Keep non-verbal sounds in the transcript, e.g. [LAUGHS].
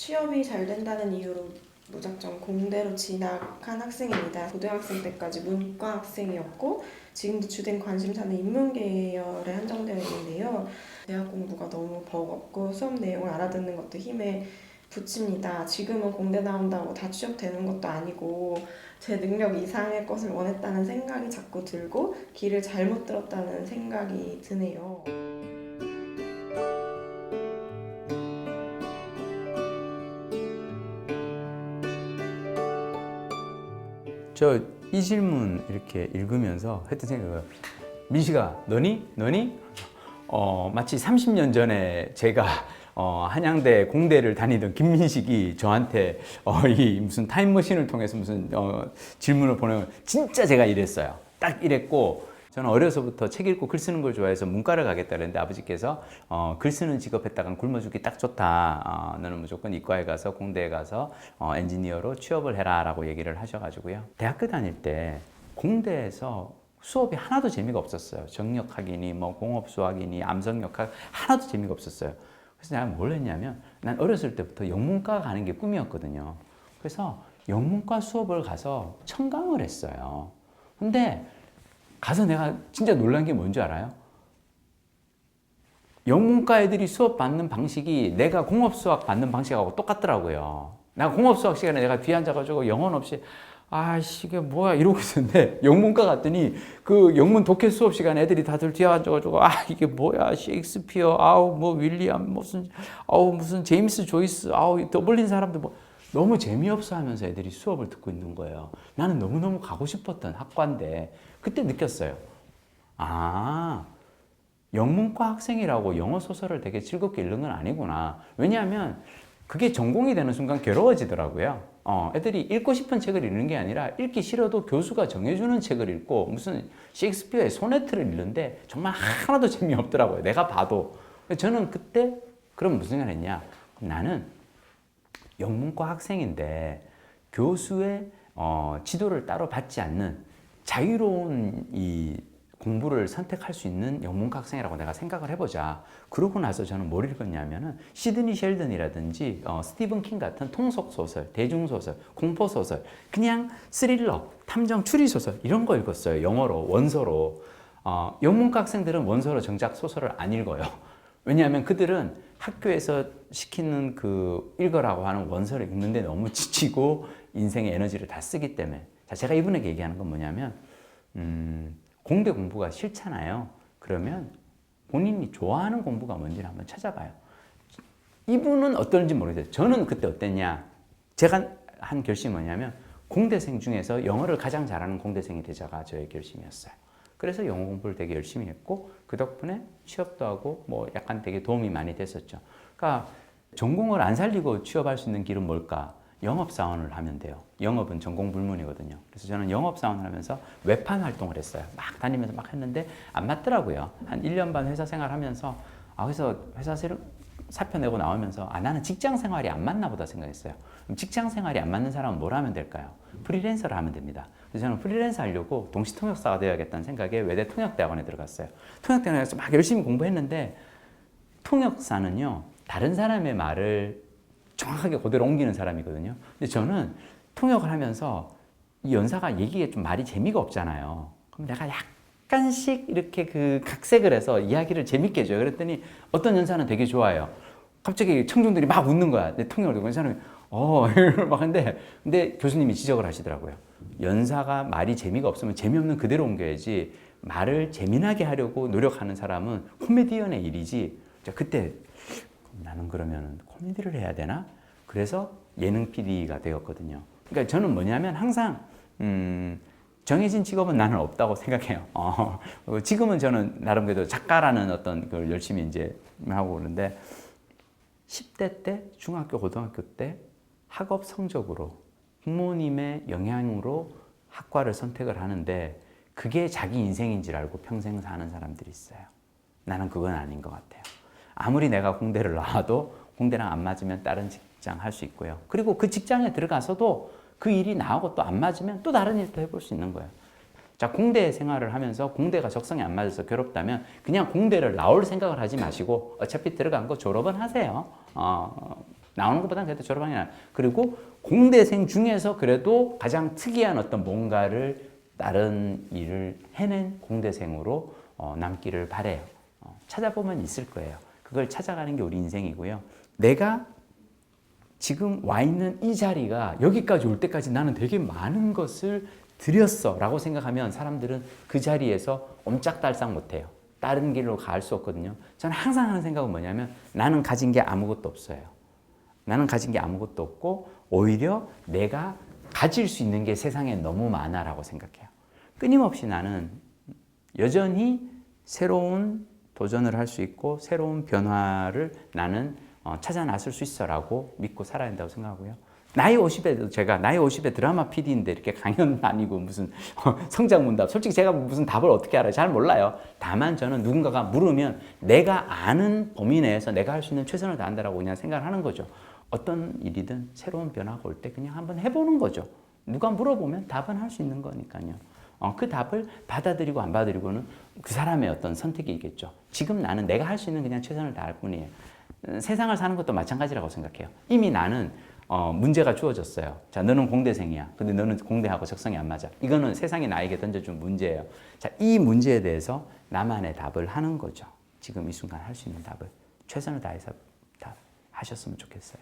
취업이 잘 된다는 이유로 무작정 공대로 진학한 학생입니다. 고등학생 때까지 문과 학생이었고 지금도 주된 관심사는 인문 계열에 한정되어 있는데요. 대학 공부가 너무 버겁고 수업 내용을 알아듣는 것도 힘에 붙입니다. 지금은 공대 나온다고 다 취업되는 것도 아니고 제 능력 이상의 것을 원했다는 생각이 자꾸 들고 길을 잘못 들었다는 생각이 드네요. 저 이 질문 이렇게 읽으면서 했던 생각은 민식아 너니? 너니? 어 마치 30년 전에 제가 어 한양대 공대를 다니던 김민식이 저한테 어 이 무슨 타임머신을 통해서 무슨 어 질문을 보내면 진짜 제가 이랬어요. 딱 이랬고 저는 어려서부터 책 읽고 글 쓰는 걸 좋아해서 문과를 가겠다 그랬는데 아버지께서 어, 글 쓰는 직업 했다간 굶어 죽기 딱 좋다. 어, 너는 무조건 이과에 가서 공대에 가서 어, 엔지니어로 취업을 해라라고 얘기를 하셔가지고요. 대학교 다닐 때 공대에서 수업이 하나도 재미가 없었어요. 정력학이니 뭐 공업수학이니 암성역학 하나도 재미가 없었어요. 그래서 내가 뭘 했냐면 난 어렸을 때부터 영문과 가는 게 꿈이었거든요. 그래서 영문과 수업을 가서 청강을 했어요. 근데 가서 내가 진짜 놀란 게 뭔지 알아요? 영문과 애들이 수업 받는 방식이 내가 공업 수학 받는 방식하고 똑같더라고요. 나 공업 수학 시간에 내가 뒤에 앉아가지고 영혼 없이 아씨 이게 뭐야? 이러고 있었는데 [LAUGHS] 영문과 갔더니 그 영문 독해 수업 시간에 애들이 다들 뒤에 앉아가지고 아 이게 뭐야? 셰익스피어. 아우 뭐 윌리엄 무슨 아우 무슨 제임스 조이스. 아우 더블린 사람들 뭐 너무 재미없어 하면서 애들이 수업을 듣고 있는 거예요. 나는 너무너무 가고 싶었던 학과인데 그때 느꼈어요. 아, 영문과 학생이라고 영어 소설을 되게 즐겁게 읽는 건 아니구나. 왜냐하면 그게 전공이 되는 순간 괴로워지더라고요. 어, 애들이 읽고 싶은 책을 읽는 게 아니라 읽기 싫어도 교수가 정해주는 책을 읽고 무슨 셰익스피어의 소네트를 읽는데 정말 하나도 [LAUGHS] 재미없더라고요. 내가 봐도. 저는 그때 그럼 무슨 생각을 했냐. 나는 영문과 학생인데 교수의 어, 지도를 따로 받지 않는 자유로운 이 공부를 선택할 수 있는 영문과 학생이라고 내가 생각을 해보자. 그러고 나서 저는 뭘 읽었냐면은 시드니 셸든이라든지 어, 스티븐 킹 같은 통속 소설, 대중 소설, 공포 소설, 그냥 스릴러, 탐정 추리 소설 이런 거 읽었어요. 영어로 원서로. 어, 영문과 학생들은 원서로 정작 소설을 안 읽어요. 왜냐하면 그들은 학교에서 시키는 그 읽으라고 하는 원서를 읽는데 너무 [LAUGHS] 지치고 인생의 에너지를 다 쓰기 때문에. 자, 제가 이분에게 얘기하는 건 뭐냐면, 음, 공대 공부가 싫잖아요. 그러면 본인이 좋아하는 공부가 뭔지를 한번 찾아봐요. 이분은 어떤지 모르겠어요. 저는 그때 어땠냐. 제가 한 결심이 뭐냐면, 공대생 중에서 영어를 가장 잘하는 공대생이 되자가 저의 결심이었어요. 그래서 영어 공부를 되게 열심히 했고 그 덕분에 취업도 하고 뭐 약간 되게 도움이 많이 됐었죠. 그러니까 전공을 안 살리고 취업할 수 있는 길은 뭘까? 영업사원을 하면 돼요. 영업은 전공 불문이거든요. 그래서 저는 영업사원을 하면서 외판 활동을 했어요. 막 다니면서 막 했는데 안 맞더라고요. 한 1년 반 회사 생활하면서 아, 그래서 회사 새로 사표 내고 나오면서 아, 나는 직장 생활이 안 맞나 보다 생각했어요. 그럼 직장 생활이 안 맞는 사람은 뭘 하면 될까요? 프리랜서를 하면 됩니다. 그래서 저는 프리랜서 하려고 동시 통역사가 되어야겠다는 생각에 외대 통역대학원에 들어갔어요. 통역대학원에서 막 열심히 공부했는데 통역사는요 다른 사람의 말을 정확하게 그대로 옮기는 사람이거든요. 근데 저는 통역을 하면서 이 연사가 얘기에 좀 말이 재미가 없잖아요. 그럼 내가 약 간씩 이렇게 그 각색을 해서 이야기를 재밌게 해줘요. 그랬더니 어떤 연사는 되게 좋아요. 갑자기 청중들이 막 웃는 거야. 내 통역을 듣고 그 사람이 어, [LAUGHS] 막 근데 근데 교수님이 지적을 하시더라고요. 연사가 말이 재미가 없으면 재미없는 그대로 옮겨야지 말을 재미나게 하려고 노력하는 사람은 코미디언의 일이지. 자, 그때 나는 그러면 코미디를 해야 되나? 그래서 예능 PD가 되었거든요. 그러니까 저는 뭐냐면 항상 음, 정해진 직업은 나는 없다고 생각해요. 어, 지금은 저는 나름대로 작가라는 어떤 걸 열심히 이제 하고 그러는데 10대 때, 중학교, 고등학교 때 학업 성적으로 부모님의 영향으로 학과를 선택을 하는데 그게 자기 인생인 줄 알고 평생 사는 사람들이 있어요. 나는 그건 아닌 것 같아요. 아무리 내가 공대를 나와도 공대랑 안 맞으면 다른 직장 할 수 있고요. 그리고 그 직장에 들어가서도 그 일이 나하고 또 안 맞으면 또 다른 일도 해볼 수 있는 거예요. 자, 공대 생활을 하면서 공대가 적성이 안 맞아서 괴롭다면 그냥 공대를 나올 생각을 하지 마시고 어차피 들어간 거 졸업은 하세요. 어, 나오는 것보다는 그래도 졸업하는 게. 그리고 공대생 중에서 그래도 가장 특이한 어떤 뭔가를 다른 일을 해낸 공대생으로 어, 남기를 바래요. 어, 찾아보면 있을 거예요. 그걸 찾아가는 게 우리 인생이고요. 내가 지금 와 있는 이 자리가 여기까지 올 때까지 나는 되게 많은 것을 드렸어 라고 생각하면 사람들은 그 자리에서 옴짝달싹 못해요. 다른 길로 갈 수 없거든요. 저는 항상 하는 생각은 뭐냐면 나는 가진 게 아무것도 없어요. 나는 가진 게 아무것도 없고 오히려 내가 가질 수 있는 게 세상에 너무 많아라고 생각해요. 끊임없이 나는 여전히 새로운 도전을 할 수 있고 새로운 변화를 나는 어, 찾아 나설 수 있어라고 믿고 살아야 된다고 생각하고요. 나이 50에도 제가 나이 50에 드라마 PD인데 이렇게 강연 [LAUGHS] 아니고 무슨 [LAUGHS] 성장 문답 솔직히 제가 무슨 답을 어떻게 알아요? 잘 몰라요. 다만 저는 누군가가 물으면 내가 아는 범위 내에서 내가 할 수 있는 최선을 다한다라고 그냥 생각을 하는 거죠. 어떤 일이든 새로운 변화가 올 때 그냥 한번 해보는 거죠. 누가 물어보면 답은 할 수 있는 거니까요. 어, 그 답을 받아들이고 안 받아들이고는 그 사람의 어떤 선택이겠죠. 지금 나는 내가 할 수 있는 그냥 최선을 다할 뿐이에요. 음, 세상을 사는 것도 마찬가지라고 생각해요. 이미 나는 어, 문제가 주어졌어요. 자, 너는 공대생이야. 근데 너는 공대하고 적성이 안 맞아. 이거는 세상이 나에게 던져준 문제예요. 자, 이 문제에 대해서 나만의 답을 하는 거죠. 지금 이 순간 할 수 있는 답을 최선을 다해서 답 하셨으면 좋겠어요.